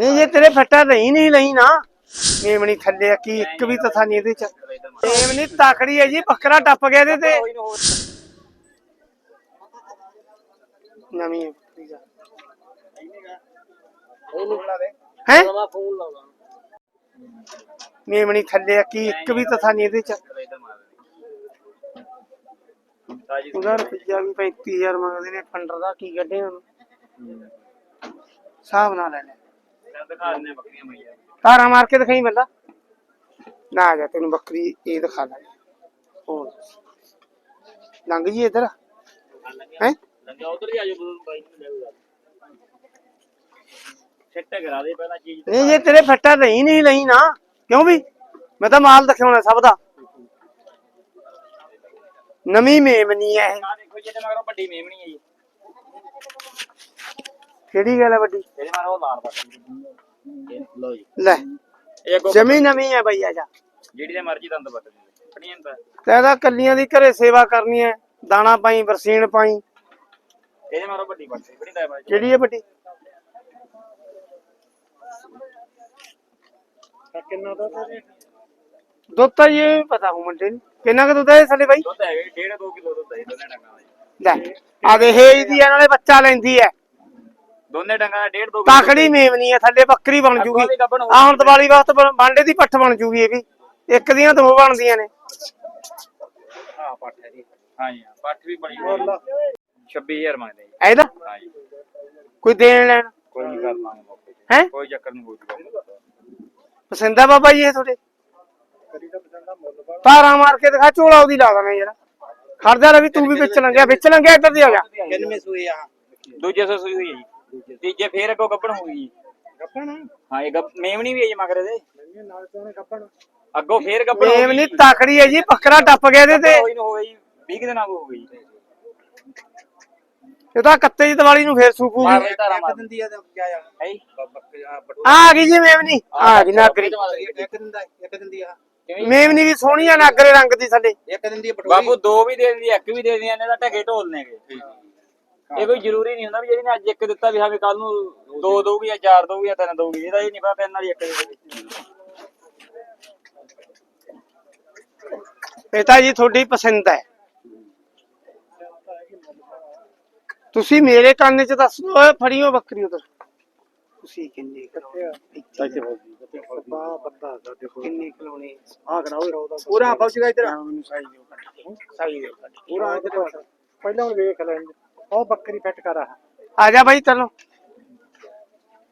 ਨਹੀਂ ਜੇ ਤੇਰੇ ਫੱਟਾ ਨਹੀਂ ਨਹੀਂ ਲਈ ਨਾ। ਮੇਮਣੀ ਥੱਲੇ ਆ, ਕੀ ਇੱਕ ਵੀ ਤਥਾ ਨਹੀਂ ਇਹਦੇ ਚ। ਮੇਮਣੀ ਤਾਕੜੀ ਹੈ ਜੀ, ਬੱਕਰਾ ਟੱਪ ਗਿਆ ਇਹਦੇ ਤੇ। ਨਵੀਂ ਹੈ? ਮੇਮਣੀ ਥੱਲੇ ਕੀ ਇੱਕ ਵੀ ਤਥਾ ਨਹੀਂ ਇਹਦੇ ਚ। ਉਹਦਾ ਰੁਪਈਆ ਵੀ 35000 ਮੰਗਦੇ ਨੇ, ਫੰਡਰ ਦਾ ਕੀ ਕੱਢੇ ਉਹਨੂੰ। ਹਿਸਾਬ ਨਾਲ ਲੈ। ਤਾਰਾ ਮਾਰ ਕੇ ਦਿਖਾਈ ਬੰਦਾ ਨਾ ਆ ਜਾ ਤੈਨੂੰ ਬੱਕਰੀ ਇਹ ਦਿਖਾ ਲੈ ਹੋਰ ਲੰਘ ਜੀ ਇਧਰ। ਹੈ? ਨਹੀਂ ਜੇ ਤੇਰੇ ਫੱਟਾ ਨਹੀਂ ਨਹੀਂ ਲਈ ਨਾ ਕਿਉਂ ਵੀ? ਮੈਂ ਤਾਂ ਮਾਲ ਦਿਖਾਉਣਾ ਸਭ ਦਾ। ਨਵੀਂ ਮੇਮਨੀ ਹੈ ਇਹ। ਵੱਡੀ ਮੇਮਣੀ ਹੈ ਜੀ। ਕਿਹੜੀ ਗੱਲ ਹੈ ਵੱਡੀ? ਇਹਦੇ ਮਾਰੋ ਲਾਲ ਬੱਕਰੀ ਜੀ ਲੈ। ਇਹ ਅੱਗੋਂ ਜਮੀ ਨਵੀਂ ਹੈ ਬਈ ਆ ਜਾ। ਜਿਹੜੀ ਦੇ ਮਰਜ਼ੀ ਦੰਦ ਬੱਤ ਦੇ। ਪੜੀਆਂ ਤਾਂ। ਤੈਦਾ ਕੱਲੀਆਂ ਦੀ ਘਰੇ ਸੇਵਾ ਕਰਨੀ ਹੈ। ਦਾਣਾ ਪਾਈ ਬਰਸੀਨ ਪਾਈ। ਇਹਦੇ ਮਾਰੋ ਵੱਡੀ ਬੱਕਰੀ ਬੜੀ ਦਾ ਬਾਈ ਕਿਹੜੀ ਹੈ ਵੱਡੀ? ਕਿੰਨਾ ਦਾ ਦੁੱਧ ਤਾਂ ਇਹ ਪਤਾ ਹੋ ਮੁੰਡੇ ਨੂੰ। ਕਿੰਨਾ ਕੁ ਦੁੱਧ ਹੈ ਸਾਡੇ ਬਾਈ? ਦੁੱਧ ਹੈਗੇ 1.5 2 ਕਿਲੋ ਦੁੱਧ ਹੈ ਦੋਨੇ ਡੰਗਾਂ ਦਾ ਜੀ। ਲੈ ਆ ਦੇ ਹੇਜ ਦੀ ਆ ਨਾਲੇ ਬੱਚਾ ਲੈਂਦੀ ਹੈ। ਦੋਨੇ ਡੰਗਾਂ ਦਾ 1.5 2 ਤਾਕੜੀ ਮੇਮਨੀ ਹੈ ਥੱਲੇ ਬੱਕਰੀ ਬਣ ਜੂਗੀ। ਵੀ ਗੱਭਣ ਹੋ ਆ ਹੁਣ ਦੀਵਾਲੀ ਵਾਸਤੇ ਬਣ- ਬਾਂਡੇ ਦੀ ਪੱਠ ਬਣ ਜੂਗੀ ਇਹ ਵੀ। ਇੱਕ ਦੀਆਂ ਦੋ ਬਣਦੀਆਂ ਨੇ। ਹਾਂ ਪੱਠ ਹੈ ਜੀ। ਹਾਂ ਜੀ ਹਾਂ, ਪੱਠ ਵੀ ਬਣੀ ਹੋਈ ਹੈ। 26000 ਮੰਗਦੇ ਜੀ। ਇਹਦਾ? ਹਾਂ ਜੀ। ਕੋਈ ਦੇਣ ਲੈਣ? ਕੋਈ ਨਹੀਂ ਕਰ ਲਾਂਗੇ ਮੌਕੇ ਤੇ। ਹੈ? ਕੋਈ ਚੱਕਰ ਨਹੀਂ ਹੋ ਜੂਗਾ ਪਸੰਦ ਆ ਬਾਬਾ ਜੀ ਇਹ ਤੁਹਾਡੇ? ਤਾਰਾ ਮਾਰ ਕੇ ਦਿਖਾ ਝੋਲਾ ਉਹਦੀ ਲਾ ਦੇਣਾ ਯਾਰ। ਖੜਦਾ ਰਵੀ ਤੂੰ ਵੀ ਵਿੱਚ ਲੰਘਿਆ ਵਿੱਚ ਲੰਘਿਆ ਇੱਧਰ ਦੀ ਆ ਗਿਆ ਕਿੰਨੇ ਸੂਈ ਆ? ਦੂਜੇ ਸੌ ਸੂਈ ਹੋਈ ਹੈ ਜੀ। ਤੀਜੇ ਫੇਰ ਅੱਗੋਂ ਗੱਭਣ ਹੋ ਗਈ। ਜੀ ਹਾਂ ਇਹ ਗੱਭ- ਮੇਮਣੀ ਵੀ ਹੈ ਜੀ ਮਗਰ ਦੇ ਅੱਗੋਂ ਫੇਰ ਗੱਭਣ ਹੋ ਮੇਮ ਗਈ। ਨਹੀਂ ਤਾਕੜੀ ਹੈ ਜੀ ਬੱਕਰਾ ਟੱਪ ਗਿਆ ਇਹਦੇ ਤੇ। ਹੋਈ ਨੂੰ ਹੋ ਗਈ 20 ਦਿਨਾਂ ਹੋ ਗਈ। ਇਹ ਤਾਂ ਕੱਤੇ ਦੀ ਦੀਵਾਲੀ ਨੂੰ ਫੇਰ ਸੂਪੂਗੀ ਮਾਰ ਲਈ ਧਾਰਾ ਮਾਰ। ਦਿੰਦੀ ਆ ਤੇ ਕਿਆ ਆ ਹੈ? ਆ ਗਈ ਜੀ ਮੇਮਨੀ ਆ ਗਈ ਨਾਗਰੀ। ਇੱਕ ਦਿੰਦਾ ਇੱਕ ਦਿੰਦੀ ਆ। ਮੇਮਨੀ ਵੀ ਸੋਹਣੀ ਆ ਨਾਗਰੇ ਰੰਗ ਦੀ ਥੱਲੇ ਇੱਕ ਦਿੰਦੀ ਆ ਪਟੋਰੀ। ਬਾਬੂ ਦੋ ਵੀ ਦੇ ਦਿੰਦੀ ਇੱਕ ਵੀ ਦੇ ਦਿੰਦੀ ਇਹਨੇ ਤਾਂ ਢਗੇ ਢੋਲ ਨੇਗੇ ਇਹ ਕੋਈ ਜ਼ਰੂਰੀ ਨਹੀਂ ਹੁੰਦਾ ਵੀ ਜਿਹੜੀ ਨੇ ਅੱਜ ਇੱਕ ਦਿੱਤਾ ਵੀ ਹਾਂ ਵੀ ਕੱਲ ਨੂੰ ਦੋ ਦਊਗੀ ਜਾਂ ਚਾਰ ਦਊਗੀ ਜਾਂ ਤਿੰਨ ਦਊਗੀ ਇਹਦਾ ਇਹ ਨਹੀਂ ਪਤਾ ਤਿੰਨ ਵਾਲੀ ਇੱਕ ਦੇ ਦੇਊਗੀ। ਇਹ ਤਾਂ ਜੀ ਤੁਹਾਡੀ ਪਸੰਦ ਹੈ। ਤੁਸੀਂ ਮੇਰੇ ਕੰਨ 'ਚ ਦੱਸ ਦਿਓ ਓਏ ਫੜੀਓ ਬੱਕਰੀ ਉਧਰ। ਤੁਸੀਂ ਕਿੰਨੇ ਦਾ ਕਿੰਨੇ ਕਰਾਉਣੇ ਆ ਕਰਾ ਪੂਰਾ ਫੌਜੀਗਾ ਇਧਰ ਮੈਨੂੰ ਸਾਈ ਦਿਓ। ਸਾਈ ਪੂਰਾ ਇਧਰ ਪਹਿਲਾਂ ਵੇਖ ਲੈਣ ਉਹ ਬੱਕਰੀ ਫਿੱਟ ਕਰ ਆ ਆ ਜਾ ਬਾਈ ਚਲੋ।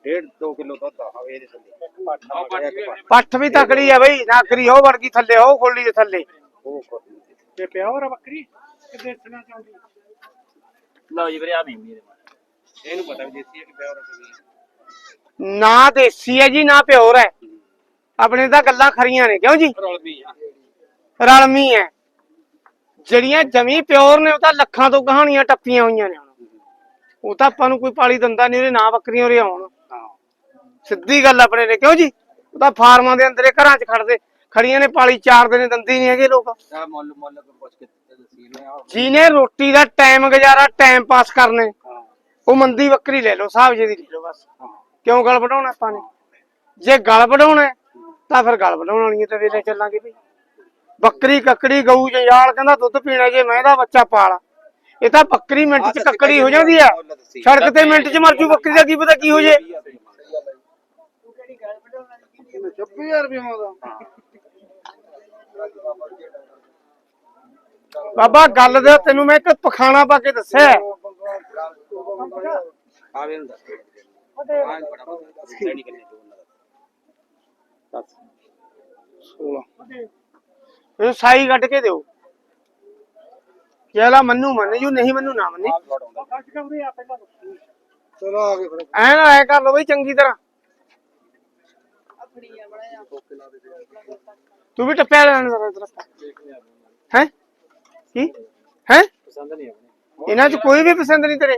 1.5 2 ਕਿਲੋ ਦੁੱਧ ਆ ਇਹਦੇ ਥੱਲੇ। ਪੱਠ ਵੀ ਤਕੜੀ ਆ ਬਈ ਨਾਗਰੀ ਉਹ ਵਰਗੀ ਥੱਲੇ ਉਹ ਖੋਲੀ ਦੇ ਥੱਲੇ। ਉਹ ਤੇ ਪਿਓਰ ਆ ਬੱਕਰੀ? ਕਿ ਦੇਖਣਾ ਚਾਹੁੰਦੀ? ਲਓ ਜੀ ਵੀਰੇ ਆ ਦੇ ਮਾਰ। ਇਹਨੂੰ ਪਤਾ ਵੀ ਦੇਸੀ ਹੈ ਕਿ ਪਿਓਰ ਹੈ ਨਾ ਦੇਸੀ ਹੈ ਜੀ ਨਾ ਪਿਓਰ ਹੈ। ਆਪਣੇ ਤਾਂ ਗੱਲਾਂ ਖਰੀਆਂ ਨੇ ਕਿਉਂ ਜੀ? ਰਲਮੀ ਹੈ। ਜਿਹੜੀਆਂ ਜਮੀ ਪਿਓਰ ਨੇ ਉਹ ਤਾਂ ਲੱਖਾਂ ਤੋਂ ਕਹਾਣੀਆਂ ਟੱਪੀਆਂ ਹੋਈਆਂ ਨੇ ਉਹ ਤਾਂ ਆਪਾਂ ਨੂੰ ਕੋਈ ਪਾਲੀ ਦੰਦਾ ਨਹੀਂ ਉਹਦੇ ਨਾ ਬੱਕਰੀਆਂ ਉਰੇ ਆਉਣ। ਸਿੱਧੀ ਗੱਲ ਆਪਣੇ ਨੇ ਕਿਉਂ ਜੀ? ਉਹ ਤਾਂ ਫਾਰਮਾਂ ਦੇ ਅੰਦਰੇ ਘਰਾਂ 'ਚ ਖੜਦੇ ਖੜੀਆਂ ਨੇ ਪਾਲੀ ਚਾਰ ਦਿਨ ਦੰਦੀ ਨਹੀਂ ਹੈਗੇ ਲੋਕ। ਨੇ। ਜਿਹਨੇ ਰੋਟੀ ਦਾ ਟਾਈਮ ਗੁਜ਼ਾਰਾ ਟਾਈਮ ਪਾਸ ਕਰਨੇ ਉਹ ਮੰਦੀ ਬੱਕਰੀ ਲੈ ਲਓ ਸਾਹਿਬ ਜੀ ਦੀ। ਲੈ ਲਓ ਬਸ। ਕਿਉਂ ਗਲ ਵਢਾਉਣਾ ਆਪਾਂ ਨੇ? ਜੇ ਗਲ ਵਢਾਉਣਾ ਹੈ, ਤਾਂ ਫਿਰ ਗਲ ਵਢਾਉਣ ਵਾਲੀਆਂ ਤੇ ਵੇਲੇ ਚੱਲਾਂਗੇ ਵੀ। ਬੱਕਰੀ ਕੱਕੜੀ ਗਊ ਜੰਜਾਲ ਕਹਿੰਦਾ ਦੁੱਧ ਪੀਣਾ ਜੇ ਮੈਂ ਦਾ ਬੱਚਾ ਪਾਲ। ਇਹ ਤਾਂ ਬੱਕਰੀ ਮਿੰਟ ਚ ਕੱਕੜੀ ਹੋ ਜਾਂਦੀ ਆ। ਸੜਕ ਤੇ ਮਿੰਟ ਚ ਮਰ ਜੂ ਬੱਕਰੀ ਦਾ ਕੀ ਪਤਾ ਕੀ ਹੋ ਜੇ। 26000 ਰੁਪਏ ਮੰਗਦਾ ਬਾਬਾ ਗੱਲ ਦੇ ਤੈਨੂੰ ਮੈਂ ਇੱਕ ਪਖਾਣਾ ਪਾ ਕੇ ਦੱਸਿਆ। ਹੈ। ਆਵੇ ਹੁੰਦਾ ਹਾਂ ਬੜਾ ਬੜਾ ਨਹੀਂ ਕਰਨੇ ਦੋ 16 ਇਹ ਸਾਈ ਕੱਢ ਕੇ ਦਿਓ। ਜਿਹੜਾ ਮੰਨੂ ਮੰਨ ਜੂ ਨਹੀਂ ਮੰਨੂ ਨਾ ਮੰਨੇ। ਚਲੋ ਆ ਗਏ ਫਿਰ ਐ ਨਾ ਐ ਕਰ ਲਓ ਬਈ ਚੰਗੀ ਤਰ੍ਹਾਂ। ਤੂੰ ਵੀ ਟੱਪਿਆ ਲੈਣ ਦਾ ਹੈ? ਕੀ? ਹੈ? ਪਸੰਦ ਨਹੀਂ ਆਉਣੀ। ਇਹਨਾਂ ਚ ਕੋਈ ਵੀ ਪਸੰਦ ਨਹੀਂ ਤੇਰੇ।